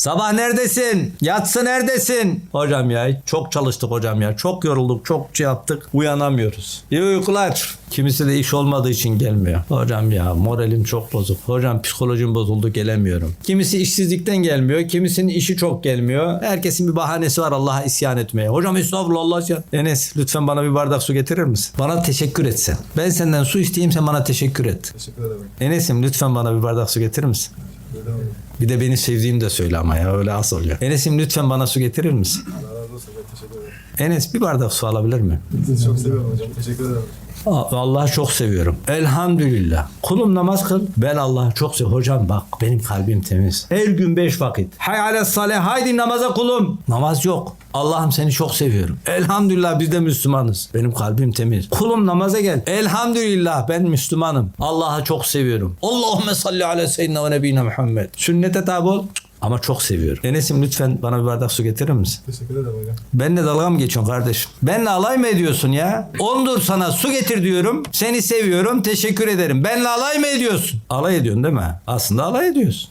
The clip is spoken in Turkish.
Sabah neredesin? Yatsı neredesin? Hocam ya çok çalıştık hocam ya. Çok yorulduk, çok şey yaptık. Uyanamıyoruz. İyi uykular. Kimisi de iş olmadığı için gelmiyor. Hocam ya moralim çok bozuk. Hocam psikolojim bozuldu gelemiyorum. Kimisi işsizlikten gelmiyor. Kimisinin işi çok gelmiyor. Herkesin bir bahanesi var Allah'a isyan etmeye. Hocam estağfurullah Allah isyan. Enes lütfen bana bir bardak su getirir misin? Bana teşekkür etsen. Ben senden su isteyeyim sen bana teşekkür et. Teşekkür ederim. Enes'im lütfen bana bir bardak su getirir misin? Teşekkür ederim. Bir de beni sevdiğini de söyle ama ya öyle az oluyor. Enes'im lütfen bana su getirir misin? Allah razı olsun. Teşekkür ederim. Enes bir bardak su alabilir mi? Sizi çok seviyorum hocam. Teşekkür ederim. Allah'ı çok seviyorum. Elhamdülillah. Kulum namaz kıl. Ben Allah'ı çok seviyorum. Hocam bak benim kalbim temiz. Her gün beş vakit. Hay ale salih. Haydi namaza kulum. Namaz yok. Allah'ım seni çok seviyorum. Elhamdülillah biz de Müslümanız. Benim kalbim temiz. Kulum namaza gel. Elhamdülillah ben Müslümanım. Allah'ı çok seviyorum. Allahümme salli ala seyyidina ve nebiyina Muhammed. Sünnete tabi ol. Ama çok seviyorum. Enes'im lütfen bana bir bardak su getirir misin? Teşekkür ederim hocam. Benle dalga mı geçiyorsun kardeşim? Benle alay mı ediyorsun ya? Ondur sana su getir diyorum. Seni seviyorum. Teşekkür ederim. Benle alay mı ediyorsun? Alay ediyorsun değil mi? Aslında alay ediyorsun.